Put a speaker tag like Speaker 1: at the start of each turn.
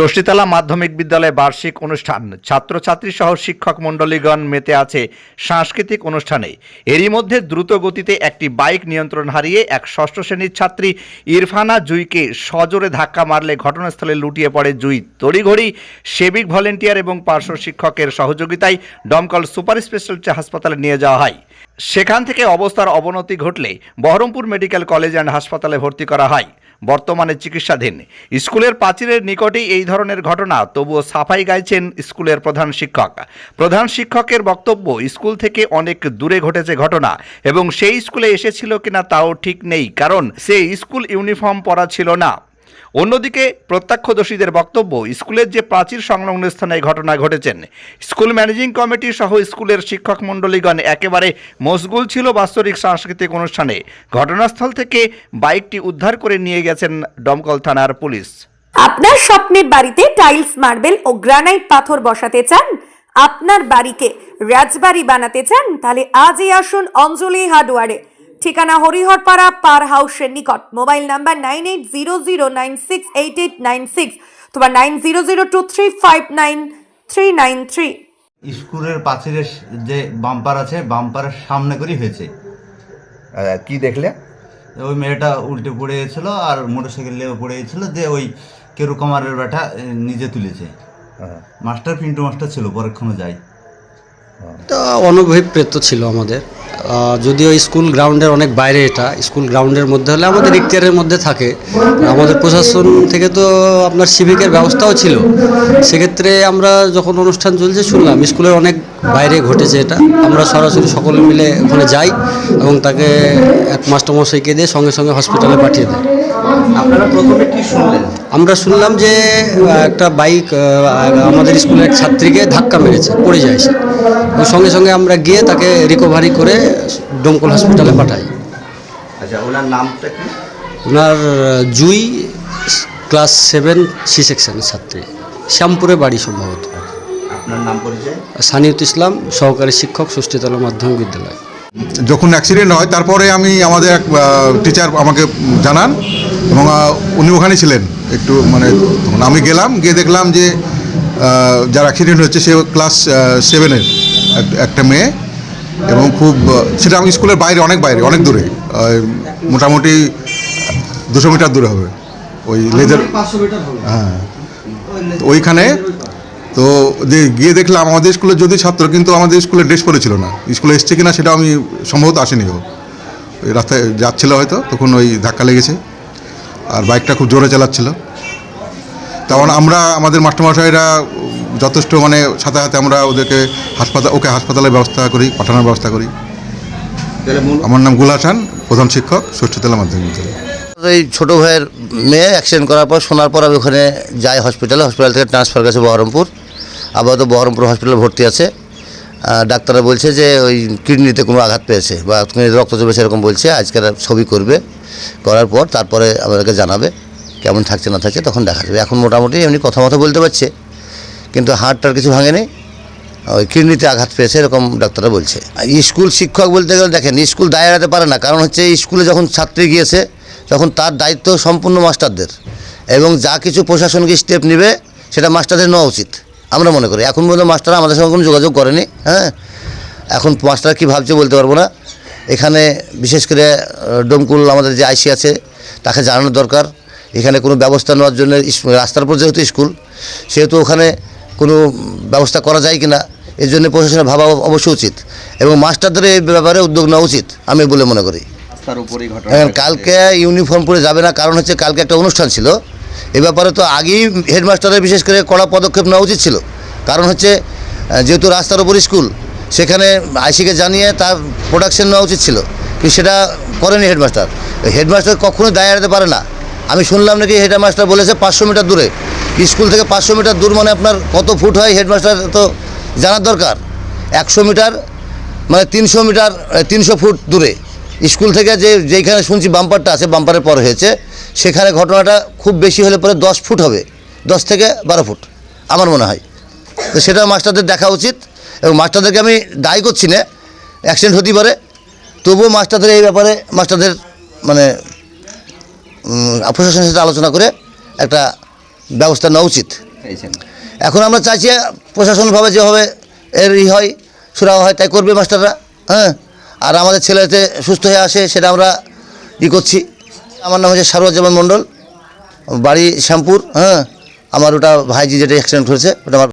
Speaker 1: ষষ্ঠীতলা মাধ্যমিক বিদ্যালয়ে বার্ষিক অনুষ্ঠান। ছাত্রছাত্রী সহ শিক্ষক মণ্ডলীগণ মেতে আছে সাংস্কৃতিক অনুষ্ঠানে। এরই মধ্যে দ্রুত গতিতে একটি বাইক নিয়ন্ত্রণ হারিয়ে এক ষষ্ঠ শ্রেণির ছাত্রী ইরফানা জুইকে সজোরে ধাক্কা মারলে ঘটনাস্থলে লুটিয়ে পড়ে জুই। তড়িঘড়ি সেবিক ভলেন্টিয়ার এবং পার্শ্ব শিক্ষকের সহযোগিতায় দমকল সুপার স্পেশালিটি হাসপাতালে নিয়ে যাওয়া হয়। সেখান থেকে অবস্থার অবনতি ঘটলে বহরমপুর মেডিকেল কলেজ অ্যান্ড হাসপাতালে ভর্তি করা হয়। বর্তমানে চিকিৎসাধীন। স্কুলের প্রাচীরের নিকটেই এই ধরনের ঘটনা, তবুও সাফাই গাইছেন স্কুলের প্রধান শিক্ষক। প্রধান শিক্ষকের বক্তব্য, স্কুল থেকে অনেক দূরে ঘটেছে ঘটনা, এবং সেই স্কুলে এসেছিল কিনা তাও ঠিক নেই, কারণ সে স্কুল ইউনিফর্ম পরা ছিল না। অন্যদিকে প্রত্যক্ষদর্শীদের বক্তব্য, স্কুলের যে প্রাচীর সংলগ্ন স্থানে এই ঘটনা ঘটেছেন। স্কুল ম্যানেজিং কমিটি সহ স্কুলের শিক্ষক মণ্ডলীগণ একেবারে মশগুল ছিল বাৎসরিক সাংস্কৃতিক অনুষ্ঠানে। ঘটনাস্থল থেকে বাইকটি উদ্ধার করে নিয়ে গেছেন দমকল থানার পুলিশ।
Speaker 2: আপনার স্বপ্নের বাড়িতে টাইলস, মার্বেল ও গ্রানাইট পাথর বসাতে চান? আপনার বাড়িকে রাজবাড়ি বানাতে চান? তাহলে আজই আসুন অঞ্জলি হার্ডওয়ারে। ঠিকানা হরিহরপাড়া পার হাউসের নিকট। Mobile number nine eight zero zero nine six eight eight nine six তোমার nine zero zero two three five nine three nine three.
Speaker 3: স্কুলের পাঁচিলের যে বাম্পার আছে বাম্পারের সামনে করেই হয়েছে।
Speaker 1: কি দেখলে?
Speaker 3: ওই মেয়েটা উল্টে পড়ে গেছিল আর মোটর সাইকেল নিয়ে পড়ে গেছিল যে ওই কেরু কামারের বেটা এ, নিজে তুলেছে। মাস্টার পিন্টু মাস্টার ছিল পরক্ষণে যাই
Speaker 4: তা অনভিপ্রেত ছিল আমাদের। যদিও স্কুল গ্রাউন্ডের অনেক বাইরে এটা, স্কুল গ্রাউন্ডের মধ্যে হলে আমাদের ইখতিয়ারের মধ্যে থাকে। আমাদের প্রশাসন থেকে তো আপনার সিভিকের ব্যবস্থাও ছিল। সেক্ষেত্রে আমরা যখন অনুষ্ঠান চলছে শুনলাম, স্কুলের অনেক বাইরে ঘটেছে এটা। আমরা সরাসরি সকলে মিলে ওখানে যাই এবং তাকে এক মাস্টারমশাইকে দিয়ে সঙ্গে সঙ্গে হসপিটালে পাঠিয়ে দেয়।
Speaker 1: আপনারা প্রথমে কি শুনলেন?
Speaker 4: আমরা শুনলাম যে একটা বাইক আমাদের স্কুলের এক ছাত্রীকে ধাক্কা মেরেছে পড়ে যায় সে। সঙ্গে সঙ্গে আমরা গিয়ে তাকে রিকভারি করে ডোমকল হসপিটালে পাঠাই।
Speaker 1: আচ্ছা ওনার নামটা কি?
Speaker 4: ওনার জুই ক্লাস সেভেন সি সেকশনের ছাত্রী। শ্যামপুরে বাড়ি সম্ভবত।
Speaker 1: আপনার নাম পরিচয়?
Speaker 4: সানিউত ইসলাম সহকারী শিক্ষক ষষ্ঠীতলা মাধ্যমিক বিদ্যালয়।
Speaker 5: যখন অ্যাক্সিডেন্ট হয় তারপরে আমি আমাদের এক টিচার আমাকে জানান এবং উনি ওখানে ছিলেন। একটু মানে তখন আমি গেলাম, গিয়ে দেখলাম যে যার অ্যাক্সিডেন্ট হচ্ছে সে ক্লাস সেভেনের একটা মেয়ে। এবং খুব সেটা আমি স্কুলের বাইরে, অনেক বাইরে, অনেক দূরে মোটামুটি দুশো মিটার দূরে হবে। ওই লেজার হ্যাঁ। ওইখানে, তো গিয়ে দেখলাম, আমাদের স্কুলের যদি ছাত্র, কিন্তু আমাদের স্কুলে ড্রেস পরেছিল না। স্কুলে এসছে কিনা সেটা আমি সম্ভবত আসেনি ও। ওই রাস্তায় যাচ্ছিল হয়তো, তখন ওই ধাক্কা লেগেছে। আর বাইকটা খুব জোরে চালাচ্ছিল। তখন আমরা আমাদের মাস্টারমশাইরা যথেষ্ট মানে সাথে সাথে আমরা ওদেরকে হাসপাতাল ওকে হাসপাতালের ব্যবস্থা করি পাঠানোর ব্যবস্থা করি। আমার নাম গুল হাসান প্রধান শিক্ষক ষষ্ঠতলা মাধ্যমিক বিদ্যালয়।
Speaker 6: এই ছোটো ভাইয়ের মেয়ে অ্যাক্সিডেন্ট করার পর শোনার পর আমি ওখানে যাই হসপিটালে হসপিটাল থেকে ট্রান্সফার গেছে বহরমপুর। আপাতত বহরমপুর হসপিটালে ভর্তি আছে। ডাক্তাররা বলছে যে ওই কিডনিতে কোনো আঘাত পেয়েছে বা রক্ত চলেছে এরকম বলছে আজকের ছবি করবে। করার পর তারপরে আমাদেরকে জানাবে কেমন থাকছে, না থাকছে, তখন দেখা যাবে। এখন মোটামুটি এমনি কথা মতো বলতে পারছে, কিন্তু হাড়টার কিছু ভাঙেনি। ওই কিডনিতে আঘাত পেয়েছে, এরকম ডাক্তাররা বলছে। স্কুল শিক্ষক বলতে গেলে দেখেন, স্কুল দায় এড়াতে পারে না। কারণ হচ্ছে স্কুলে যখন ছাত্রী গিয়েছে, তখন তার দায়িত্ব সম্পূর্ণ মাস্টারদের। এবং যা কিছু প্রশাসনকে স্টেপ নেবে, সেটা মাস্টারদের নেওয়া উচিত, আমরা মনে করি। এখন পর্যন্ত মাস্টাররা আমাদের সঙ্গে কোনো যোগাযোগ করেনি হ্যাঁ? এখন মাস্টার কী ভাবছে বলতে পারব না। এখানে বিশেষ করে ডোমকুল আমাদের যে আইসি আছে তাকে জানানোর দরকার। এখানে কোনো ব্যবস্থা নেওয়ার জন্য রাস্তার উপর যেহেতু স্কুল সেহেতু ওখানে কোনো ব্যবস্থা করা যায় কি না এর জন্য প্রশাসনের ভাবা অবশ্যই উচিত এবং মাস্টারদের এই ব্যাপারে উদ্যোগ নেওয়া উচিত আমি বলে মনে করি। এখন কালকে ইউনিফর্ম পরে যাবে না কারণ হচ্ছে কালকে একটা অনুষ্ঠান ছিল। এ ব্যাপারে তো আগেই হেডমাস্টারের বিশেষ করে কড়া পদক্ষেপ নেওয়া উচিত ছিল। কারণ হচ্ছে যেহেতু রাস্তার উপর স্কুল সেখানে আইসিকে জানিয়ে তার প্রোডাকশন নেওয়া উচিত ছিল। কিন্তু সেটা করেনি হেডমাস্টার হেডমাস্টার কখনোই দায় এড়াতে পারে না। আমি শুনলাম নাকি হেডমাস্টার বলেছে পাঁচশো মিটার দূরে। স্কুল থেকে পাঁচশো মিটার দূর মানে আপনার কত ফুট হয় হেডমাস্টার তো জানার দরকার। একশো মিটার মানে তিনশো মিটার তিনশো ফুট দূরে। স্কুল থেকে যে যেখানে শুনছি বাম্পারটা আছে বাম্পারের পর হয়েছে, সেখানে ঘটনাটা খুব বেশি হলে পরে দশ ফুট হবে। দশ থেকে বারো ফুট, আমার মনে হয়। তো সেটা মাস্টারদের দেখা উচিত। এবং মাস্টারদেরকে আমি দায়ী করছি না অ্যাক্সিডেন্ট হতেই পারে। তবুও মাস্টারদের এই ব্যাপারে মাস্টারদের মানে প্রশাসনের সাথে আলোচনা করে একটা ব্যবস্থা নেওয়া উচিত। এখন আমরা চাইছি প্রশাসনভাবে যেভাবে এর ই হয় সুরা হয় তাই করবে মাস্টাররা হ্যাঁ? আর আমাদের ছেলেতে সুস্থ হয়ে আসে সেটা আমরা ই করছি। আমার নাম হচ্ছে সারোয়াজামান মণ্ডল বাড়ি শ্যামপুর হ্যাঁ? আমার ওটা ভাইজি যেটা অ্যাক্সিডেন্ট হয়েছে ওটা আমার